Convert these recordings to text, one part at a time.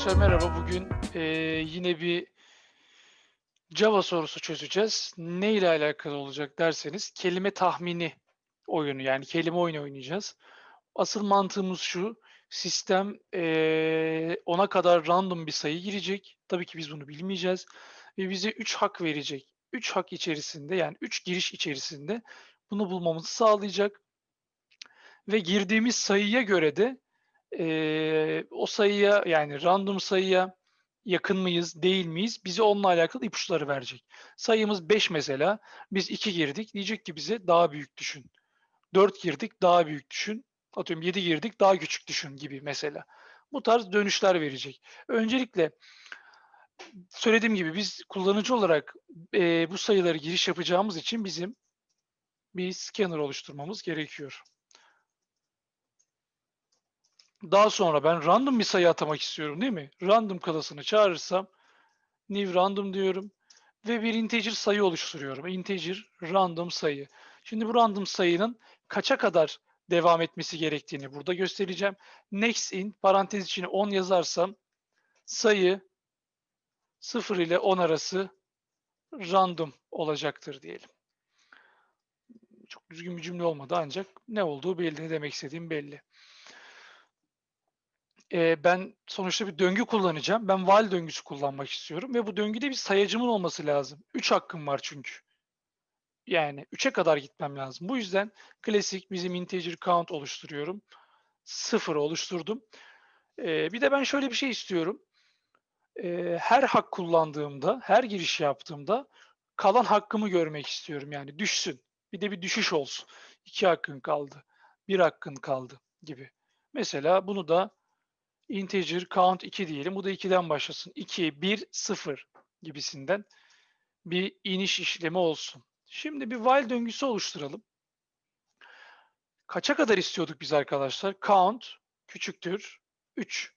Arkadaşlar merhaba. Bugün eee, yine bir Java sorusu çözeceğiz. Ne ile alakalı olacak derseniz kelime tahmini oyunu yani kelime oyunu oynayacağız. Asıl mantığımız şu. Sistem eee, ona kadar random bir sayı girecek. Tabii ki biz bunu bilmeyeceğiz. Ve bize 3 hak verecek. 3 hak içerisinde yani 3 giriş içerisinde bunu bulmamızı sağlayacak. Ve girdiğimiz sayıya göre de eee, o sayıya yani random sayıya yakın mıyız, değil miyiz? Bize onunla alakalı ipuçları verecek. Sayımız 5 mesela. Biz 2 girdik. Diyecek ki bize daha büyük düşün. 4 girdik, daha büyük düşün. Atıyorum 7 girdik, daha küçük düşün gibi mesela. Bu tarz dönüşler verecek. Öncelikle söylediğim gibi biz kullanıcı olarak eee, bu sayıları giriş yapacağımız için bizim bir scanner oluşturmamız gerekiyor. Daha sonra ben random bir sayı atamak istiyorum değil mi? Random klasını çağırırsam new random diyorum ve bir integer sayı oluşturuyorum. Integer random sayı. Şimdi bu random sayının kaça kadar devam etmesi gerektiğini burada göstereceğim. Next in parantez içine 10 yazarsam sayı 0 ile 10 arası random olacaktır diyelim. Çok düzgün bir cümle olmadı ancak ne olduğu belli, ne demek istediğim belli. Eee, ben sonuçta bir döngü kullanacağım. Ben while döngüsü kullanmak istiyorum ve bu döngüde bir sayacımın olması lazım. 3 hakkım var çünkü. Yani 3'e kadar gitmem lazım. Bu yüzden klasik bizim integer count oluşturuyorum. 0 oluşturdum. Eee, bir de ben şöyle bir şey istiyorum. Eee, her hak kullandığımda, her giriş yaptığımda kalan hakkımı görmek istiyorum. Yani düşsün. Bir de bir düşüş olsun. 2 hakkın kaldı. 1 hakkın kaldı gibi. Mesela bunu da integer count 2 diyelim. Bu da 2'den başlasın. 2, 1, 0 gibisinden bir iniş işlemi olsun. Şimdi bir while döngüsü oluşturalım. Kaça kadar istiyorduk biz arkadaşlar? Count küçüktür 3.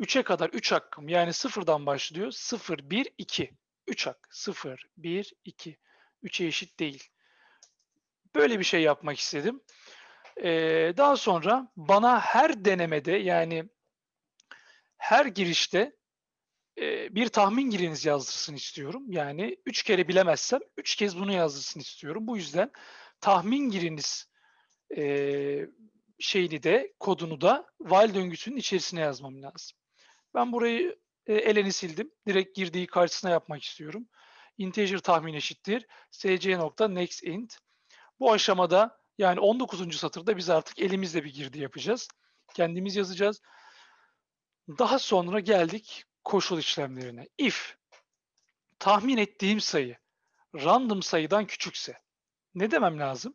3'e kadar 3 hakkım yani sıfırdan başlıyor. 0, 1, 2. 3 hak. 0, 1, 2. 3'e eşit değil. Böyle bir şey yapmak istedim. Ee, daha sonra bana her denemede yani her girişte e, bir tahmin giriniz yazdırsın istiyorum. Yani üç kere bilemezsem üç kez bunu yazdırsın istiyorum. Bu yüzden tahmin giriniz e, şeyini de kodunu da while döngüsünün içerisine yazmam lazım. Ben burayı e, eleni sildim. Direkt girdiği karşısına yapmak istiyorum. Integer tahmin eşittir. sc.nextInt. Bu aşamada yani 19. satırda biz artık elimizle bir girdi yapacağız. Kendimiz yazacağız. Daha sonra geldik koşul işlemlerine. If tahmin ettiğim sayı random sayıdan küçükse ne demem lazım?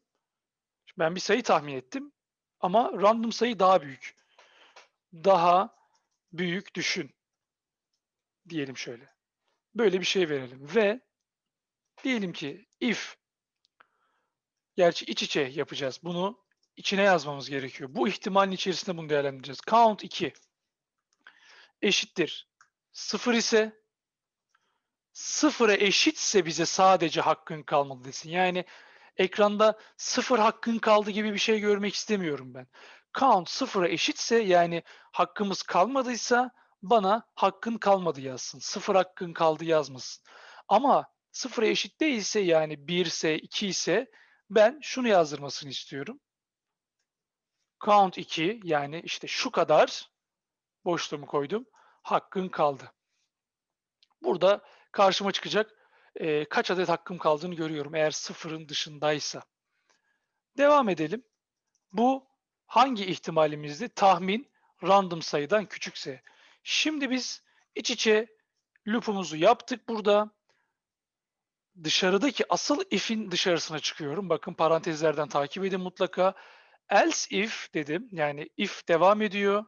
Ben bir sayı tahmin ettim ama random sayı daha büyük. Daha büyük düşün. Diyelim şöyle. Böyle bir şey verelim ve diyelim ki if gerçi iç içe yapacağız. Bunu içine yazmamız gerekiyor. Bu ihtimalin içerisinde bunu değerlendireceğiz. Count 2 eşittir 0 ise sıfıra eşitse bize sadece hakkın kalmalı desin. Yani ekranda sıfır hakkın kaldı gibi bir şey görmek istemiyorum ben. Count sıfıra eşitse yani hakkımız kalmadıysa bana hakkın kalmadı yazsın. Sıfır hakkın kaldı yazmasın. Ama sıfıra eşit değilse yani 1 ise 2 ise ben şunu yazdırmasını istiyorum. Count 2 yani işte şu kadar boşluğumu koydum. Hakkın kaldı. Burada karşıma çıkacak e, kaç adet hakkım kaldığını görüyorum eğer sıfırın dışındaysa. Devam edelim. Bu hangi ihtimalimizdi? Tahmin random sayıdan küçükse. Şimdi biz iç içe loop'umuzu yaptık burada. Dışarıdaki asıl if'in dışarısına çıkıyorum. Bakın parantezlerden takip edin mutlaka. Else if dedim. Yani if devam ediyor.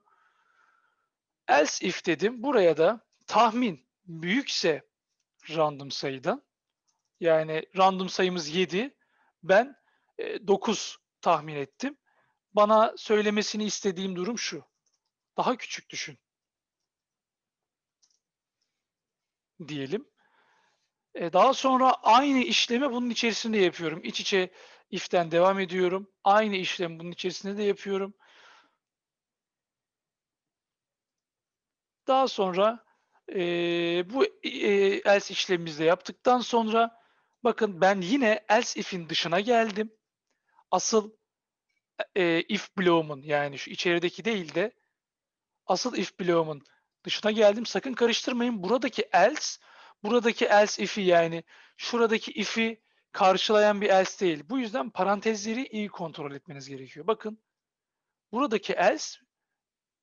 Else if dedim. Buraya da tahmin büyükse random sayıdan yani random sayımız 7 ben e, 9 tahmin ettim. Bana söylemesini istediğim durum şu. Daha küçük düşün. Diyelim. E, daha sonra aynı işlemi bunun içerisinde yapıyorum. İç içe if'ten devam ediyorum. Aynı işlemi bunun içerisinde de yapıyorum. Daha sonra eee, bu eee, else işlemimizi de yaptıktan sonra bakın ben yine else if'in dışına geldim. Asıl eee, if bloğumun yani şu içerideki değil de asıl if bloğumun dışına geldim. Sakın karıştırmayın. Buradaki else, buradaki else if'i yani şuradaki if'i karşılayan bir else değil. Bu yüzden parantezleri iyi kontrol etmeniz gerekiyor. Bakın buradaki else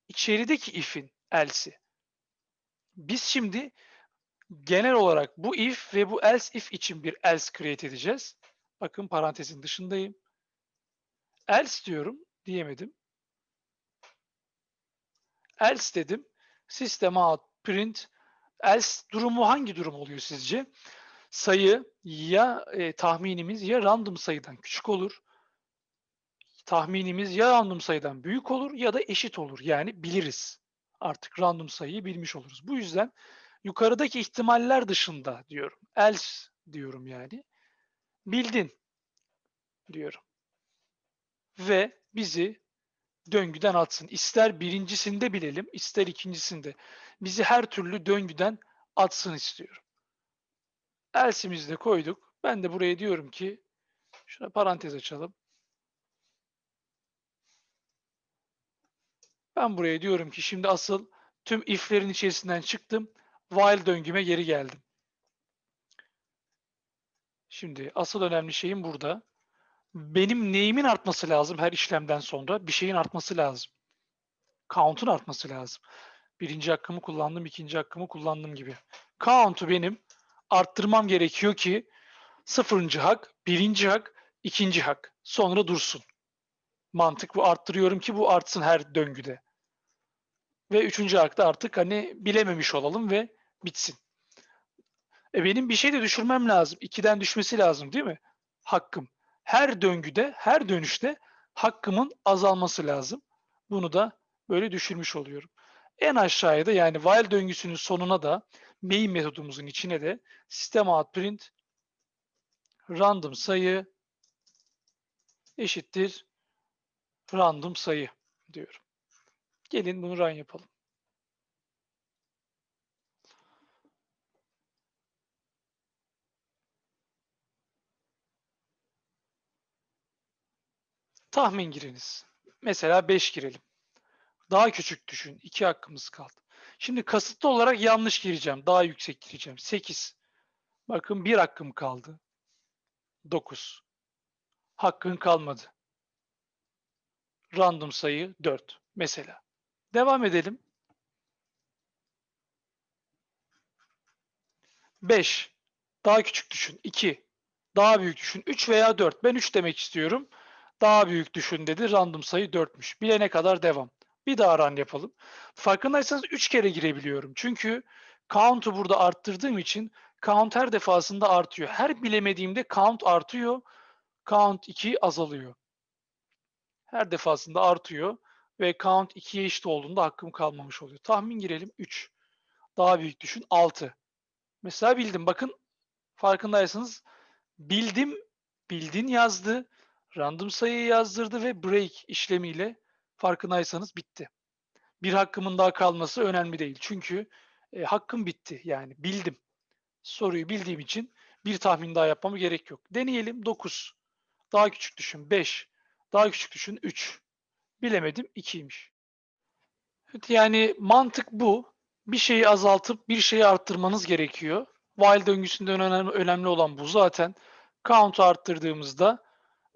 içerideki if'in else'i. Biz şimdi genel olarak bu if ve bu else if için bir else create edeceğiz. Bakın parantezin dışındayım. Else diyorum, diyemedim. Else dedim. System out print. Else durumu hangi durum oluyor sizce? Sayı ya e, tahminimiz ya random sayıdan küçük olur. Tahminimiz ya random sayıdan büyük olur ya da eşit olur. Yani biliriz. Artık random sayıyı bilmiş oluruz. Bu yüzden yukarıdaki ihtimaller dışında diyorum. Else diyorum yani. Bildin diyorum. Ve bizi döngüden atsın. İster birincisinde bilelim, ister ikincisinde. Bizi her türlü döngüden atsın istiyorum. Else'imizi de koyduk. Ben de buraya diyorum ki, şuna parantez açalım. Ben buraya diyorum ki şimdi asıl tüm if'lerin içerisinden çıktım. While döngüme geri geldim. Şimdi asıl önemli şeyim burada. Benim neyimin artması lazım her işlemden sonra? Bir şeyin artması lazım. Count'un artması lazım. Birinci hakkımı kullandım, ikinci hakkımı kullandım gibi. Count'u benim arttırmam gerekiyor ki sıfırıncı hak, birinci hak, ikinci hak. Sonra dursun. Mantık bu arttırıyorum ki bu artsın her döngüde. Ve üçüncü hakta artık hani bilememiş olalım ve bitsin. E benim bir şey de düşürmem lazım. İkiden düşmesi lazım değil mi? Hakkım. Her döngüde, her dönüşte hakkımın azalması lazım. Bunu da böyle düşürmüş oluyorum. En aşağıya da yani while döngüsünün sonuna da main metodumuzun içine de system out print random sayı eşittir random sayı diyorum. Gelin bunu run yapalım. Tahmin giriniz. Mesela 5 girelim. Daha küçük düşün. 2 hakkımız kaldı. Şimdi kasıtlı olarak yanlış gireceğim. Daha yüksek gireceğim. 8. Bakın bir hakkım kaldı. 9. Hakkın kalmadı. Random sayı 4 mesela. Devam edelim. 5. Daha küçük düşün. 2. Daha büyük düşün. 3 veya 4. Ben 3 demek istiyorum. Daha büyük düşün dedi. Random sayı 4'müş. Bilene kadar devam. Bir daha run yapalım. Farkındaysanız 3 kere girebiliyorum. Çünkü count'u burada arttırdığım için count her defasında artıyor. Her bilemediğimde count artıyor. Count 2 azalıyor. Her defasında artıyor ve count 2'ye eşit olduğunda hakkım kalmamış oluyor. Tahmin girelim 3. Daha büyük düşün 6. Mesela bildim. Bakın farkındaysanız bildim, bildin yazdı, random sayıyı yazdırdı ve break işlemiyle farkındaysanız bitti. Bir hakkımın daha kalması önemli değil. Çünkü e, hakkım bitti. Yani bildim. Soruyu bildiğim için bir tahmin daha yapmama gerek yok. Deneyelim 9. Daha küçük düşün 5. Daha küçük düşün 3. Bilemedim 2'ymiş. Yani mantık bu. Bir şeyi azaltıp bir şeyi arttırmanız gerekiyor. While döngüsünde önemli, önemli olan bu zaten. Count'u arttırdığımızda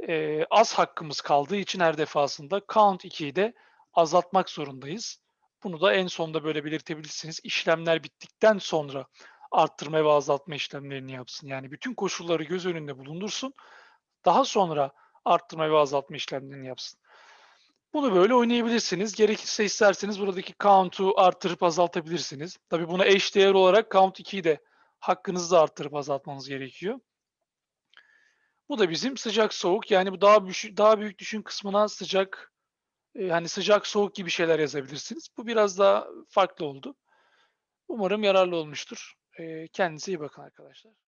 e, az hakkımız kaldığı için her defasında count 2'yi de azaltmak zorundayız. Bunu da en sonda böyle belirtebilirsiniz. İşlemler bittikten sonra arttırma ve azaltma işlemlerini yapsın. Yani bütün koşulları göz önünde bulundursun. Daha sonra arttırma ve azaltma işlemlerini yapsın. Bunu böyle oynayabilirsiniz. Gerekirse isterseniz buradaki count'u artırıp azaltabilirsiniz. Tabii buna eş değer olarak count 2'yi de hakkınızı da arttırıp azaltmanız gerekiyor. Bu da bizim sıcak soğuk yani bu daha daha büyük düşün kısmına sıcak e, hani sıcak soğuk gibi şeyler yazabilirsiniz. Bu biraz daha farklı oldu. Umarım yararlı olmuştur. E, kendinize iyi bakın arkadaşlar.